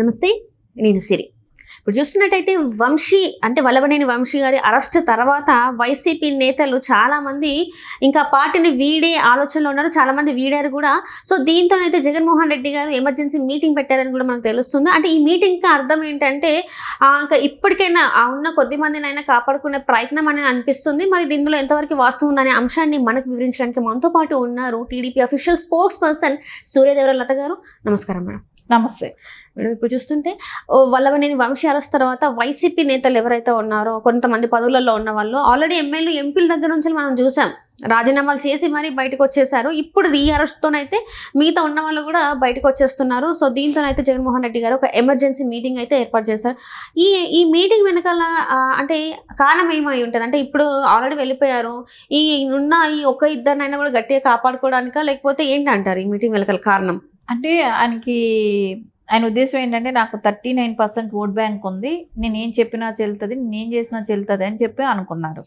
నమస్తే నేను సిరి. ఇప్పుడు చూస్తున్నట్టయితే వంశీ అంటే వల్లభనేని వంశీ గారి అరెస్ట్ తర్వాత వైసీపీ నేతలు చాలామంది ఇంకా పార్టీని వీడే ఆలోచనలో ఉన్నారు. చాలామంది వీడారు కూడా. సో దీంతోనైతే జగన్మోహన్ రెడ్డి గారు ఎమర్జెన్సీ మీటింగ్ పెట్టారని కూడా మనకు తెలుస్తుంది. అంటే ఈ మీటింగ్కి అర్థం ఏంటంటే ఇంకా ఇప్పటికైనా ఆ ఉన్న కొద్ది మందినైనా కాపాడుకునే ప్రయత్నం అని అనిపిస్తుంది. మరి దీనిలో ఎంతవరకు వాస్తవం ఉందనే అంశాన్ని మనకు వివరించడానికి మనతో పాటు ఉన్నారు TDP official spokesperson Suryadevara Latha గారు. నమస్కారం మేడం. నమస్తే. మేడం ఇప్పుడు చూస్తుంటే వల్లవనేని వంశీ అరెస్ట్ తర్వాత వైసీపీ నేతలు ఎవరైతే ఉన్నారో కొంతమంది పదవులలో ఉన్న వాళ్ళు ఆల్రెడీ ఎమ్మెల్యే ఎంపీల దగ్గర నుంచి మనం చూసాం. రాజీనామాలు చేసి మరీ బయటకు వచ్చేసారు ఇప్పుడు ఈ అరెస్ట్తోనైతే మిగతా ఉన్న వాళ్ళు కూడా బయటకు వచ్చేస్తున్నారు సో దీంతోనైతే జగన్మోహన్ రెడ్డి గారు ఒక ఎమర్జెన్సీ మీటింగ్ అయితే ఏర్పాటు చేశారు. ఈ ఈ మీటింగ్ వెనకాల అంటే కారణం ఏమై ఉంటుంది? అంటే ఇప్పుడు ఆల్రెడీ వెళ్ళిపోయారు. ఈ ఉన్న ఈ ఒక ఇద్దరినైనా కూడా గట్టిగా కాపాడుకోవడానికా? లేకపోతే ఏంటి అంటారు ఈ మీటింగ్ వెనకాల కారణం? అంటే ఆయనకి ఆయన ఉద్దేశం ఏంటంటే నాకు thirty nine percent vote bank ఉంది నేను ఏం చెప్పినా చెల్తుంది నేను చేసినా చెల్తుంది అని చెప్పి అనుకున్నారు.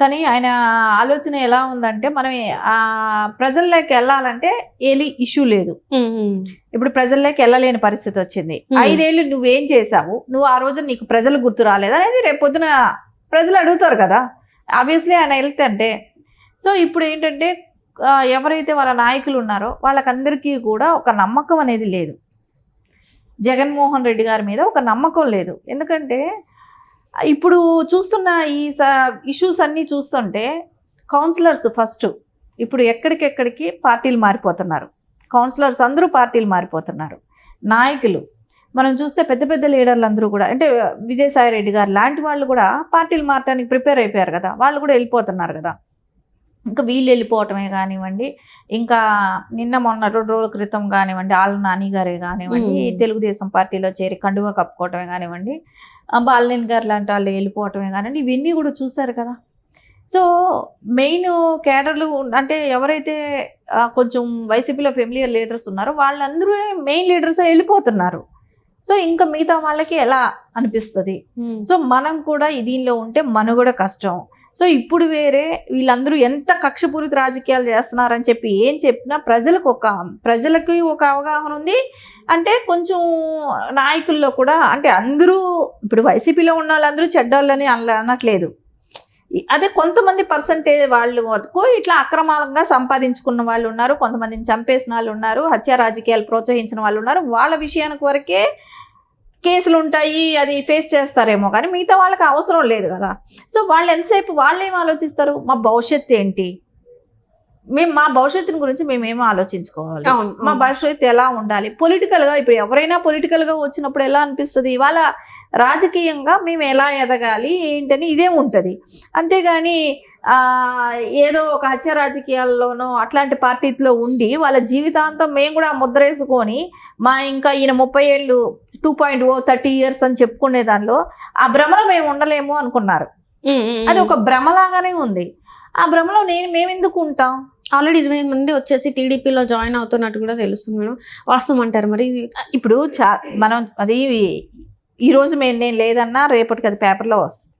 కానీ ఆయన ఆలోచన ఎలా ఉందంటే మనం ప్రజల్లోకి వెళ్ళాలంటే ఏలి ఇష్యూ లేదు. ఇప్పుడు ప్రజల్లోకి వెళ్ళలేని పరిస్థితి వచ్చింది. ఐదేళ్ళు నువ్వేం చేసావు నువ్వు ఆ రోజు నీకు ప్రజలు గుర్తు రాలేదు? అనేది రేపు పొద్దున ప్రజలు అడుగుతారు కదా. ఆబ్వియస్లీ ఆయన వెళ్తే సో ఇప్పుడు ఏంటంటే ఎవరైతే వాళ్ళ నాయకులు ఉన్నారో వాళ్ళకందరికీ కూడా ఒక నమ్మకం అనేది లేదు. జగన్మోహన్ రెడ్డి గారి మీద ఒక నమ్మకం లేదు. ఎందుకంటే ఇప్పుడు చూస్తున్న ఈ స ఇష్యూస్ అన్నీ చూస్తుంటే కౌన్సిలర్స్ ఫస్ట్ ఇప్పుడు ఎక్కడికెక్కడికి పార్టీలు మారిపోతున్నారు. కౌన్సిలర్స్ అందరూ పార్టీలు మారిపోతున్నారు. నాయకులు మనం చూస్తే పెద్ద పెద్ద లీడర్లు అందరూ కూడా అంటే విజయసాయి రెడ్డి గారు లాంటి వాళ్ళు కూడా పార్టీలు మారడానికి ప్రిపేర్ అయిపోయారు కదా వాళ్ళు కూడా వెళ్ళిపోతున్నారు కదా. ఇంకా వీళ్ళు వెళ్ళిపోవటమే కానివ్వండి. ఇంకా నిన్న మొన్న రెండు రోజుల క్రితం కానివ్వండి ఆళ్ళ నాని గారే కానివ్వండి. తెలుగుదేశం పార్టీలో చేరి కండువా కప్పుకోవటమే కానివ్వండి బాలినేని గారు లాంటి వాళ్ళు వెళ్ళిపోవటమే కానివ్వండి ఇవన్నీ కూడా చూశారు కదా. సో మెయిన్ కేడర్లు అంటే ఎవరైతే కొంచెం వైసీపీలో ఫెమిలియర్ లీడర్స్ ఉన్నారో వాళ్ళందరూ మెయిన్ లీడర్స్ వెళ్ళిపోతున్నారు. సో ఇంకా మిగతా వాళ్ళకి ఎలా అనిపిస్తుంది? సో మనం కూడా దీనిలో ఉంటే మనుగడ కష్టం. సో ఇప్పుడు వేరే వీళ్ళందరూ ఎంత కక్షపూరిత రాజకీయాలు చేస్తున్నారని చెప్పి ఏం చెప్పినా ప్రజలకు ఒక ప్రజలకి ఒక అవగాహన ఉంది. అంటే కొంచెం నాయకుల్లో కూడా అంటే అందరూ ఇప్పుడు వైసీపీలో ఉన్న వాళ్ళందరూ చెడ్డోళ్ళని అన అనట్లేదు. అదే కొంతమంది పర్సంటేజ్ వాళ్ళు వరకు ఇట్లా అక్రమాలంగా సంపాదించుకున్న వాళ్ళు ఉన్నారు కొంతమందిని చంపేసిన వాళ్ళు ఉన్నారు హత్య రాజకీయాలు ప్రోత్సహించిన వాళ్ళు ఉన్నారు. వాళ్ళ విషయానికి వరకే కేసులు ఉంటాయి అది ఫేస్ చేస్తారేమో కానీ మిగతా వాళ్ళకి అవసరం లేదు కదా. సో వాళ్ళు ఎంతసేపు వాళ్ళు ఏం ఆలోచిస్తారు? మా భవిష్యత్తు ఏంటి? మేము మా భవిష్యత్తుని గురించి మేము ఏం ఆలోచించుకోవాలి? మా భవిష్యత్తు ఎలా ఉండాలి? పొలిటికల్గా ఇప్పుడు ఎవరైనా పొలిటికల్గా వచ్చినప్పుడు ఎలా అనిపిస్తుంది? ఇవాళ రాజకీయంగా మేము ఎలా ఎదగాలి? ఏంటని ఇదే ఉంటుంది. అంతేగాని ఏదో ఒక హత్య రాజకీయాల్లోనో అట్లాంటి పార్టీలో ఉండి వాళ్ళ జీవితాంతం మేము కూడా ముద్రేసుకొని మా ఇంకా ఈయన ముప్పై ఏళ్ళు two point O thirty years అని చెప్పుకునే దానిలో ఆ భ్రమలో మేము ఉండలేము అనుకున్నారు. అది ఒక భ్రమలాగానే ఉంది. ఆ భ్రమలో నేను మేమెందుకు ఉంటాం? ఆల్రెడీ ఇరవై మంది వచ్చేసి టీడీపీలో జాయిన్ అవుతున్నట్టు కూడా తెలుస్తుంది మేడం. వాస్తవం అంటారు మరి. ఇప్పుడు చా మనం అది ఈ రోజు మేము నేను లేదన్నా రేపటికి అది పేపర్లో వస్తుంది.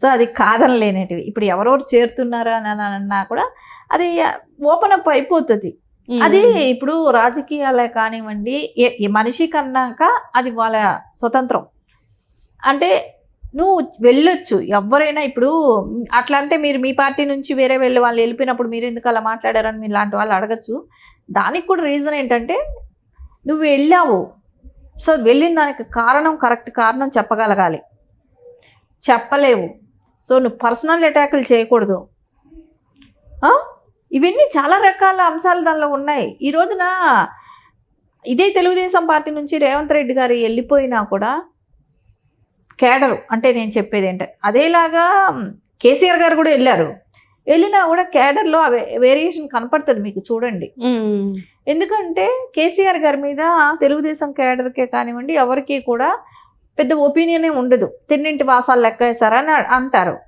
సో అది కాదనలేనిటివి ఇప్పుడు ఎవరెవరు చేరుతున్నారా అని అన్నా కూడా అది ఓపెన్ అప్ అయిపోతుంది. అది ఇప్పుడు రాజకీయాలే కానివ్వండి మనిషి కన్నాక అది వాళ్ళ స్వతంత్రం. అంటే నువ్వు వెళ్ళొచ్చు. ఎవరైనా ఇప్పుడు అట్లా అంటే మీరు మీ పార్టీ నుంచి వేరే వెళ్ళి వాళ్ళు వెళ్ళిపోయినప్పుడు మీరు ఎందుకు అలా మాట్లాడారని మీరు లాంటి వాళ్ళు అడగచ్చు. దానికి కూడా రీజన్ ఏంటంటే నువ్వు వెళ్ళావు. సో వెళ్ళిన దానికి కారణం కరెక్ట్ కారణం చెప్పగలగాలి. చెప్పలేవు. సో నువ్వు పర్సనల్ అటాకులు చేయకూడదు? ఇవన్నీ చాలా రకాల అంశాలు దానిలో ఉన్నాయి. ఈ రోజున ఇదే తెలుగుదేశం పార్టీ నుంచి రేవంత్ రెడ్డి గారు వెళ్ళిపోయినా కూడా కేడరు అంటే నేను చెప్పేది ఏంటంటే అదేలాగా కేసీఆర్ గారు కూడా వెళ్ళారు. వెళ్ళినా కూడా కేడర్లో వేరియేషన్ కనపడుతుంది మీకు చూడండి. ఎందుకంటే కేసీఆర్ గారి మీద తెలుగుదేశం కేడర్కే కానివ్వండి ఎవరికి కూడా పెద్ద ఒపీనియనే ఉండదు. తిన్నింటి వాసాలు లెక్క వేశారని అంటారు.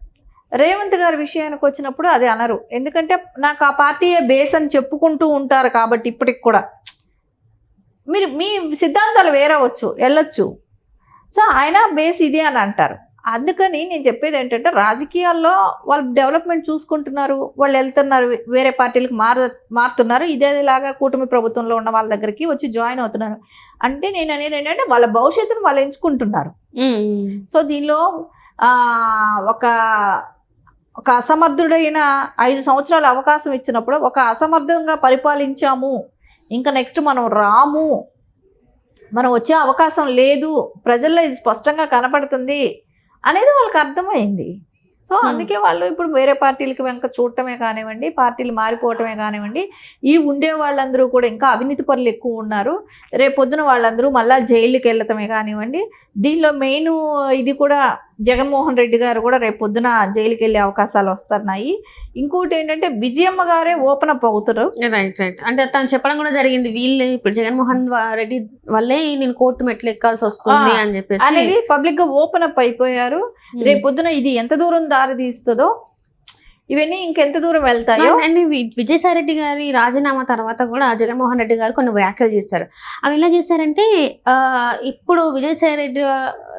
రేవంత్ గారి విషయానికి వచ్చినప్పుడు అది అనరు. ఎందుకంటే నాకు ఆ పార్టీయే బేస్ అని చెప్పుకుంటూ ఉంటారు కాబట్టి ఇప్పటికి కూడా. మీరు మీ సిద్ధాంతాలు వేరవచ్చు వెళ్ళొచ్చు. సో ఆయన బేస్ ఇదే అని అంటారు. అందుకని నేను చెప్పేది ఏంటంటే రాజకీయాల్లో వాళ్ళు డెవలప్మెంట్ చూసుకుంటున్నారు వాళ్ళు వెళ్తున్నారు వేరే పార్టీలకు మారు మారుతున్నారు. ఇదేలాగా కూటమి ప్రభుత్వంలో ఉన్న వాళ్ళ దగ్గరికి వచ్చి జాయిన్ అవుతున్నారు. అంటే నేను అనేది ఏంటంటే వాళ్ళ భవిష్యత్తును వాళ్ళు ఎంచుకుంటున్నారు. సో దీనిలో ఒక ఒక అసమర్థుడైన ఐదు సంవత్సరాల అవకాశం ఇచ్చినప్పుడు ఒక అసమర్థంగా పరిపాలించాము. ఇంకా నెక్స్ట్ మనం రాము. మనం వచ్చే అవకాశం లేదు. ప్రజల్లో ఇది స్పష్టంగా కనపడుతుంది. అనేది వాళ్ళకి అర్థమైంది సో Hmm. అందుకే వాళ్ళు ఇప్పుడు వేరే పార్టీలకి వెనక చూడటమే కానివ్వండి పార్టీలు మారిపోవటమే కానివ్వండి ఈ ఉండే వాళ్ళందరూ కూడా ఇంకా అవినీతి పనులు ఎక్కువ ఉన్నారు రేపొద్దున వాళ్ళందరూ మళ్ళా జైలుకి వెళ్ళటమే కానివ్వండి దీనిలో మెయిన్ ఇది కూడా జగన్మోహన్ రెడ్డి గారు కూడా రేపు పొద్దున జైలుకి వెళ్ళే అవకాశాలు వస్తున్నాయి. ఇంకోటి ఏంటంటే విజయమ్మ గారే ఓపెన్ అప్ అవుతారు. రైట్ రైట్ అంటే తను చెప్పడం కూడా జరిగింది వీళ్ళు ఇప్పుడు జగన్మోహన్ రెడ్డి వల్లే నేను కోర్టు మెట్లు ఎక్కాల్సి వస్తుంది అని చెప్పేసి. అనేది పబ్లిక్గా ఓపెన్ అప్ అయిపోయారు. ఉమ్. రేపు పొద్దున ఇది ఎంత దూరం దారి తీస్తుందో ఇవన్నీ ఇంకెంత దూరం వెళ్తాయో? అండ్ వి- విజయసాయి రెడ్డి గారి రాజీనామా తర్వాత కూడా జగన్మోహన్ రెడ్డి గారు కొన్ని వ్యాఖ్యలు చేశారు. అవి ఎలా చేశారంటే ఇప్పుడు విజయసాయి రెడ్డి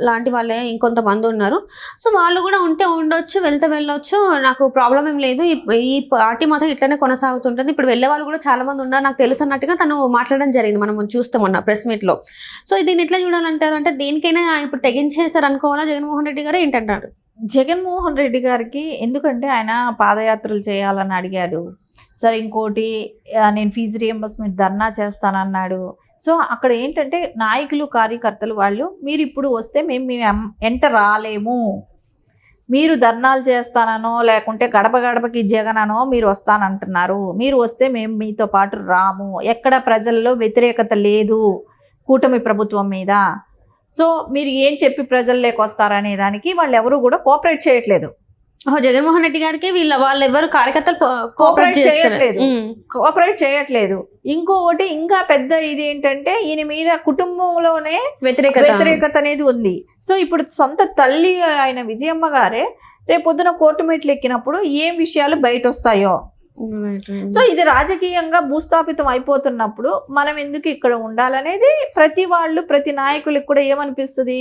లాంటి వాళ్ళే ఇంకొంతమంది ఉన్నారు. సో వాళ్ళు కూడా ఉంటే ఉండొచ్చు వెళ్తే వెళ్ళొచ్చు నాకు ప్రాబ్లం ఏం లేదు. ఈ- పార్టీ మాత్రం ఇట్లనే కొనసాగుతుంటుంది. ఇప్పుడు వెళ్ళే వాళ్ళు కూడా చాలా మంది ఉన్నారు. నాకు తెలుసు అన్నట్టుగా తను మాట్లాడడం జరిగింది. మనం చూస్తామన్న ప్రెస్ మీట్లో. సో దీన్ని ఎట్లా చూడాలంటారు? అంటే దేనికైనా ఇప్పుడు తెగించేశారు అనుకోవాలా జగన్మోహన్ రెడ్డి గారు? ఏంటంటారు? జగన్మోహన్ రెడ్డి గారికి ఎందుకంటే ఆయన పాదయాత్రలు చేయాలని అడిగాడు. సరే ఇంకోటి నేను ఫీజు రియంబర్స్మెంట్ ధర్నా చేస్తానన్నాడు. సో అక్కడ ఏంటంటే నాయకులు కార్యకర్తలు వాళ్ళు మీరు ఇప్పుడు వస్తే మేము మేము ఎంట రాలేము. మీరు ధర్నాలు చేస్తాననో లేకుంటే గడప గడపకి జగననో మీరు వస్తానంటున్నారు. మీరు వస్తే మేము మీతో పాటు రాము. ఎక్కడ ప్రజల్లో వ్యతిరేకత లేదు కూటమి ప్రభుత్వం మీద. సో మీరు ఏం చెప్పి ప్రజల్లోకి వస్తారనే దానికి వాళ్ళు ఎవరు కూడా కోఆపరేట్ చేయట్లేదు. జగన్మోహన్ రెడ్డి గారికి వీళ్ళ వాళ్ళు ఎవరు కార్యకర్తలు కోఆపరేట్ చేయట్లేదు. కోఆపరేట్ చేయట్లేదు. ఇంకొకటి ఇంకా పెద్ద ఇది ఏంటంటే ఈయన మీద కుటుంబంలోనే వ్యతిరేకత. వ్యతిరేకత అనేది ఉంది. సో ఇప్పుడు సొంత తల్లి ఆయన విజయమ్మ గారే రేపు పొద్దున కోర్టు మెట్లు ఎక్కినప్పుడు ఏం విషయాలు బయట వస్తాయో సో ఇది రాజకీయంగా భూస్థాపితం అయిపోతున్నప్పుడు మనం ఎందుకు ఇక్కడ ఉండాలనేది ప్రతి వాళ్ళు ప్రతి నాయకులకు కూడా ఏమనిపిస్తుంది?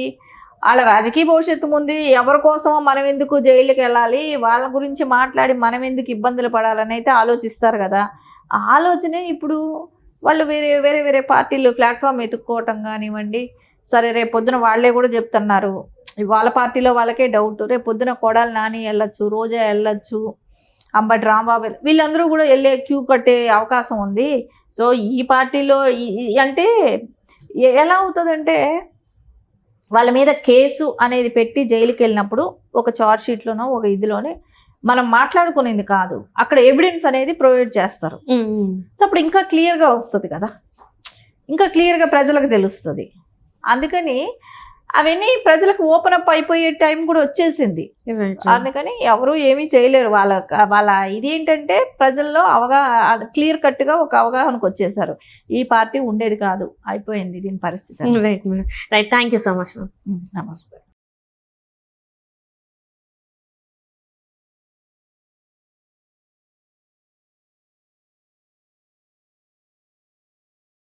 వాళ్ళ రాజకీయ భవిష్యత్తు ముందు ఎవరి కోసమో మనం ఎందుకు జైలుకి వెళ్ళాలి? వాళ్ళ గురించి మాట్లాడి మనం ఎందుకు ఇబ్బందులు పడాలని అయితే ఆలోచిస్తారు కదా. ఆ ఆలోచనే ఇప్పుడు వాళ్ళు వేరే వేరే వేరే పార్టీలు ప్లాట్ఫామ్ ఎత్తుక్కోవటం కానివ్వండి సరే రేపు పొద్దున వాళ్ళే కూడా చెప్తున్నారు. వాళ్ళ పార్టీలో వాళ్ళకే డౌట్ రేపు పొద్దున కొడాలి నాని వెళ్ళొచ్చు రోజా వెళ్ళొచ్చు అంబటి రాంబాబు వెళ్ళ- వీళ్ళందరూ కూడా వెళ్ళే క్యూ కట్టే అవకాశం ఉంది. సో ఈ పార్టీలో అంటే ఎలా అవుతుందంటే వాళ్ళ మీద కేసు అనేది పెట్టి జైలుకి వెళ్ళినప్పుడు ఒక చార్జ్ షీట్లోనో ఒక ఇదిలోనే మనం మాట్లాడుకునేది కాదు. అక్కడ ఎవిడెన్స్ అనేది ప్రొవైడ్ చేస్తారు. సో అప్పుడు ఇంకా క్లియర్గా వస్తుంది కదా. ఇంకా క్లియర్గా ప్రజలకు తెలుస్తుంది. అందుకని అవన్నీ ప్రజలకు ఓపెన్ అప్ అయిపోయే టైం కూడా వచ్చేసింది. అందుకని ఎవరు ఏమీ చేయలేరు. వాళ్ళ వాళ్ళ ఇది ఏంటంటే ప్రజల్లో అవగాహన క్లియర్ కట్గా ఒక అవగాహనకు వచ్చేసారు. ఈ పార్టీ ఉండేది కాదు. అయిపోయింది దీని పరిస్థితి. Right thank you so much నమస్తే.